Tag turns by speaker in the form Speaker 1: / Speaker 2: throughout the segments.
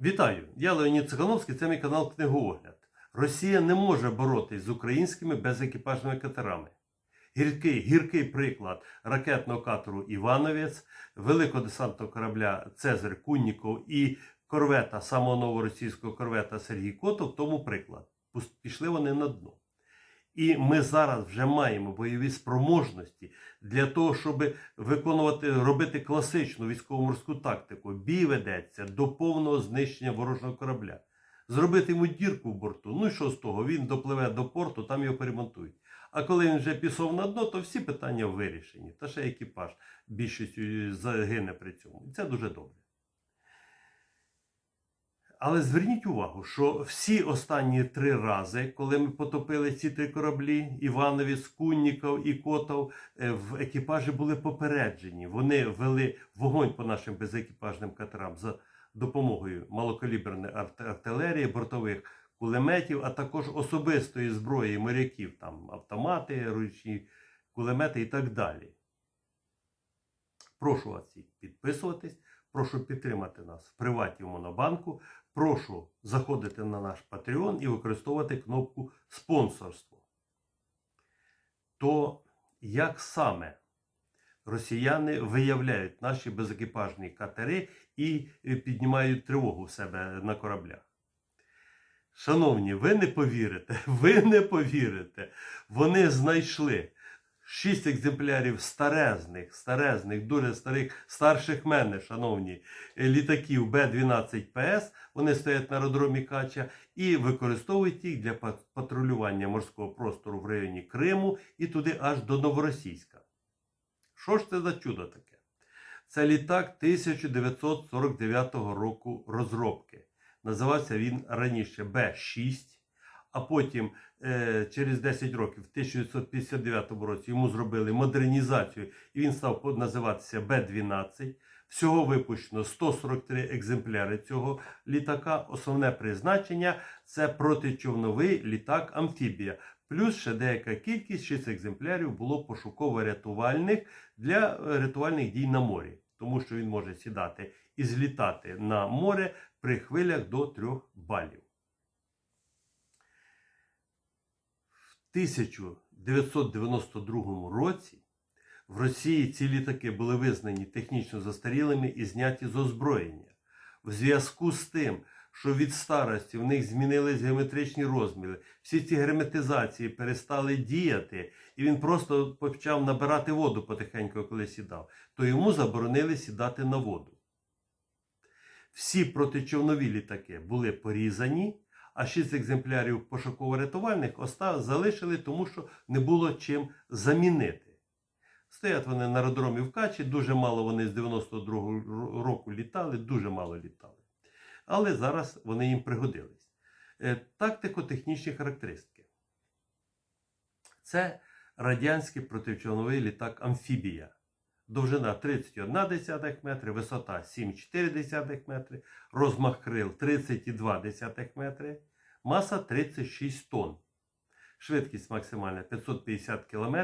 Speaker 1: Вітаю! Я Леонід Цихановський, це мій канал Книгоогляд. Росія не може боротись з українськими безекіпажними катерами. Гіркий, гіркий приклад ракетного катеру Івановець, великого десантного корабля Цезарь Кунніков і корвета, самого нового російського корвета Сергій Котов, тому приклад. Пішли вони на дно. І ми зараз вже маємо бойові спроможності для того, щоб виконувати, робити класичну військово-морську тактику. Бій ведеться до повного знищення ворожого корабля. Зробити йому дірку в борту. Ну що з того? Він допливе до порту, там його перемонтують. А коли він вже пішов на дно, то всі питання вирішені. Та ще екіпаж більшістю загине при цьому. І це дуже добре. Але зверніть увагу, що всі останні три рази, коли ми потопили ці три кораблі, Івановець, Кунніков і Котов, е, в екіпажі були попереджені. Вони вели вогонь по нашим безекіпажним катерам за допомогою малокаліберної артилерії, бортових кулеметів, а також особистої зброї моряків, там автомати, ручні кулемети і так далі. Прошу вас підписуватись, прошу підтримати нас в приваті в Монобанку. Прошу заходити на наш Patreon і використовувати кнопку спонсорство. То як саме росіяни виявляють наші безекіпажні катери і е, піднімають тривогу в себе на кораблях? Шановні, ви не повірите, ви не повірите. Вони знайшли шість екземплярів старезних, старезних, дуже старих, старших мене, шановні, е, літаків Б-12ПС. Вони стоять на аеродромі Кача і використовують їх для патрулювання морського простору в районі Криму і туди аж до Новоросійська. Що ж це за чудо таке? Це літак 1949 року розробки. Називався він раніше Б-6, а потім е, через 10 років, в 1959 році, йому зробили модернізацію, і він став називатися Б-12. Всього випущено 143 екземпляри цього літака. Основне призначення це протичовновий літак Амфібія. Плюс ще деяка кількість 6 екземплярів було пошуково-рятувальних для е, рятувальних дій на морі, тому що він може сідати і злітати на море при хвилях до 3 балів. В 1992 році в Росії ці літаки були визнані технічно застарілими і зняті з озброєння. В зв'язку з тим, що від старості в них змінились геометричні розміри, всі ці герметизації перестали діяти, і він просто почав набирати воду потихеньку, коли сідав, то йому заборонили сідати на воду. Всі протичовнові літаки були порізані, а шість екземплярів пошуково-рятувальних залишили, тому що не було чим замінити. Стоять вони на аеродромі в Качі, дуже мало вони з 92-го року літали, дуже мало літали. Але зараз вони їм пригодились. Е, Тактико-технічні характеристики. Це радянський протичовновий літак Амфібія. Довжина 31 метри, висота 7,4 метри, розмах крил 32 метри, маса 36 тонн. Швидкість максимальна 550 км.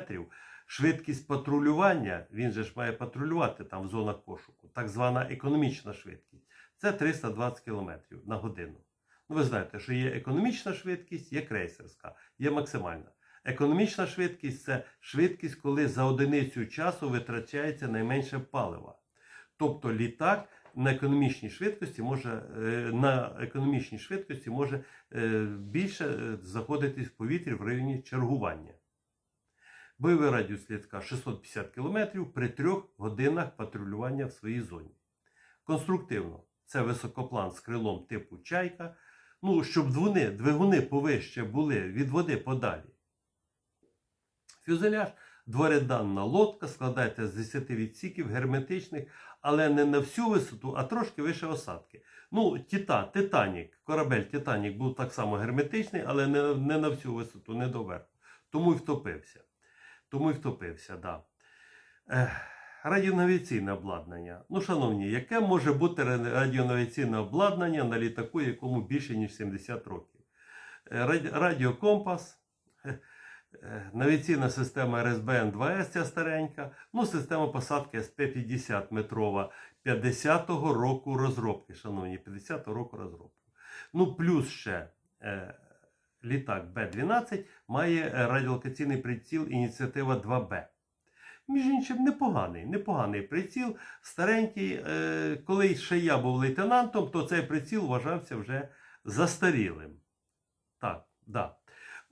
Speaker 1: Швидкість патрулювання, він же ж має патрулювати там в зонах пошуку, так звана економічна швидкість. Це 320 км на годину. Ну, ви знаєте, що є економічна швидкість, є крейсерська, є максимальна. Економічна швидкість це швидкість, коли за одиницю часу витрачається найменше палива. Тобто літак на економічній швидкості може, е, на економічній швидкості може е, більше е, заходити в повітря в районі чергування. Бойовий радіус літака 650 км при 3 годинах патрулювання в своїй зоні. Конструктивно, це високоплан з крилом типу чайка. Ну, щоб двигуни повище були від води подалі. Фюзеляж дворяданна лодка складається з 10 відсіків герметичних, але не на всю висоту, а трошки вище осадки. Ну, Тіта, Титанік, корабель Титанік був так само герметичний, але не, не на всю висоту, не доверху. Тому й втопився. Тому й втопився, да. Ех, радіонавіційне обладнання. Ну, шановні, яке може бути ра- радіонавіційне обладнання на літаку, якому більше, ніж 70 років? Е, Радіокомпас, навіційна система РСБН 2С, ця старенька, ну, система посадки СП-50 метрова 50-го року розробки, шановні, 50-го року розробки. Ну, плюс ще е, літак Б-12 має е, радіолокаційний приціл ініціатива 2Б. Між іншим, непоганий, непоганий приціл, старенький. Е, коли ще я був лейтенантом, то цей приціл вважався вже застарілим. Так, да.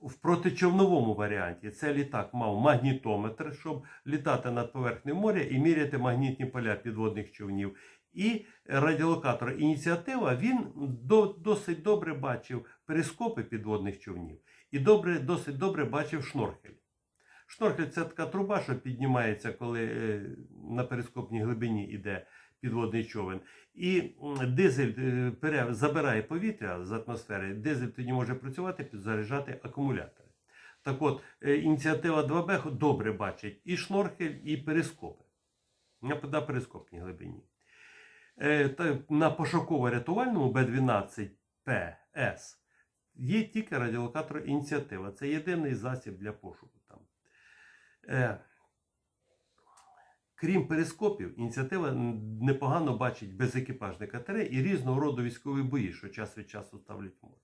Speaker 1: В протичовновому варіанті цей літак мав магнітометр, щоб літати над поверхнею моря і міряти магнітні поля підводних човнів. І радіолокатор ініціатива він до, досить добре бачив перископи підводних човнів і добре, досить добре бачив шнорхель. Шнорхель це така труба, що піднімається, коли е, на перископній глибині йде підводний човен. І дизель е, пере- забирає повітря з атмосфери, дизель тоді може працювати, підзаряджати акумулятори. Так от, е, ініціатива 2Б добре бачить і шнорхель, і перископи. На, перископній глибині. Е, на пошуково-рятувальному Б12ПС є тільки радіолокатор ініціатива. Це єдиний засіб для пошуку там. Крім перископів, ініціатива непогано бачить безекіпажні катери і різного роду військові бої, що час від часу ставлять море.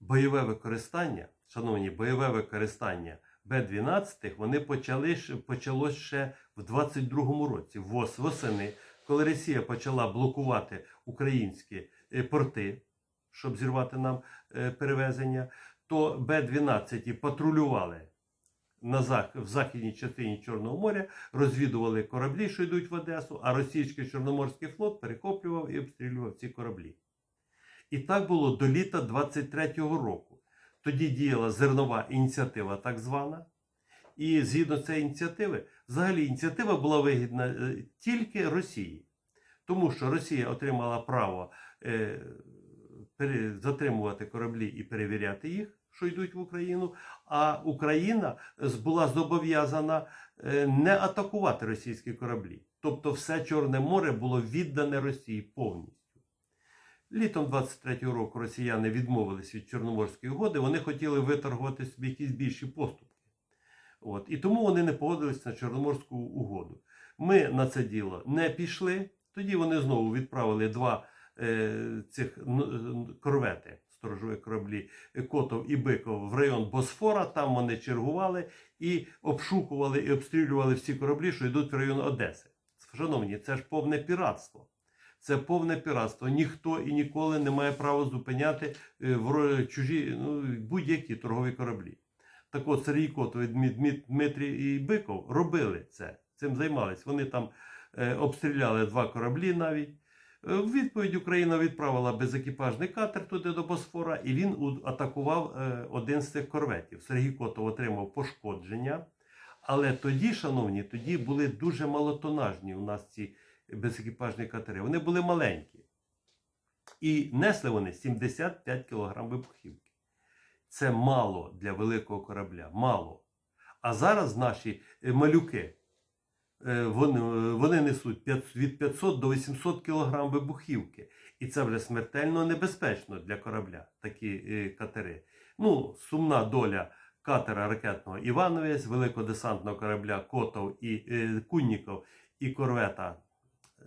Speaker 1: Бойове використання, шановні, бойове використання Б-12 вони почали, почалось ще в 22-му році, вос, восени, коли Росія почала блокувати українські е, порти, щоб зірвати нам е, перевезення, то Б-12 патрулювали на зах... в західній частині Чорного моря, розвідували кораблі, що йдуть в Одесу, а російський Чорноморський флот перехоплював і обстрілював ці кораблі. І так було до літа 23-го року. Тоді діяла зернова ініціатива, так звана. І згідно цієї ініціативи, взагалі ініціатива була вигідна е, тільки Росії, тому що Росія отримала право е, затримувати кораблі і перевіряти їх, що йдуть в Україну. А Україна була зобов'язана е, не атакувати російські кораблі. Тобто все Чорне море було віддане Росії повністю. Літом 23-го року росіяни відмовились від Чорноморської угоди, вони хотіли виторгувати собі якісь більші поступки. От. І тому вони не погодились на Чорноморську угоду. Ми на це діло не пішли. Тоді вони знову відправили два е, цих н- е, корвети, сторожові кораблі Котов і Биков в район Босфора. Там вони чергували і обшукували і обстрілювали всі кораблі, що йдуть в район Одеси. Шановні, це ж повне піратство. Це повне піратство. Ніхто і ніколи не має права зупиняти е, вро- чужі ну, будь-які торгові кораблі. Так от Сергій Котов, Дмитрій і Биков робили це, цим займались. Вони там е, обстріляли два кораблі навіть. Е, В відповідь Україна відправила безекіпажний катер туди до Босфора, і він атакував е, один з цих корветів. Сергій Котов отримав пошкодження. Але тоді, шановні, тоді були дуже малотонажні у нас ці безекіпажні катери. Вони були маленькі. І несли вони 75 кг вибухівки. Це мало для великого корабля. Мало. А зараз наші е, малюки вони, вони несуть від 500 до 800 кг вибухівки. І це вже смертельно небезпечно для корабля, такі е, катери. Ну, сумна доля катера ракетного Івановець, великодесантного корабля Котов і е, Кунніков і корвета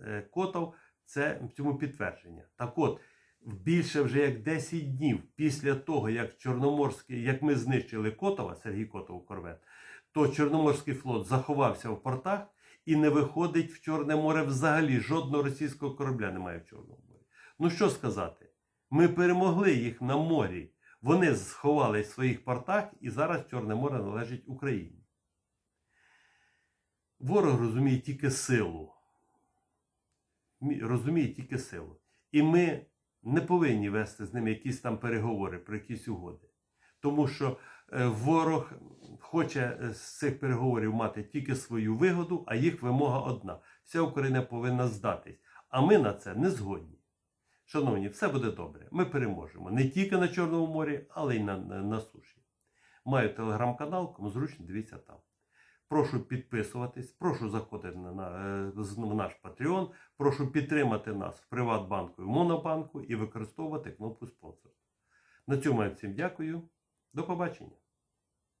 Speaker 1: е, Котов. Це в цьому підтвердження. Так от, більше вже як 10 днів після того, як Чорноморський, як ми знищили Котова, Сергій Котов корвет, то Чорноморський флот заховався в портах і не виходить в Чорне море взагалі. Жодного російського корабля немає в Чорному морі. Ну що сказати? Ми перемогли їх на морі. Вони сховались в своїх портах, і зараз Чорне море належить Україні. Ворог розуміє тільки силу. Розуміє тільки силу. І ми не повинні вести з ними якісь там переговори про якісь угоди. Тому що ворог хоче е, з цих переговорів мати тільки свою вигоду, а їх вимога одна: вся Україна повинна здатись. А ми на це не згодні. Шановні, все буде добре. Ми переможемо не тільки на Чорному морі, але й на, на, на суші. Маю телеграм-канал, кому зручно дивіться там. Прошу підписуватись, прошу заходити на, на, е, в наш Patreon, прошу підтримати нас в Приватбанку і Монобанку і використовувати кнопку спонсор. На цьому я всім дякую. До побачення.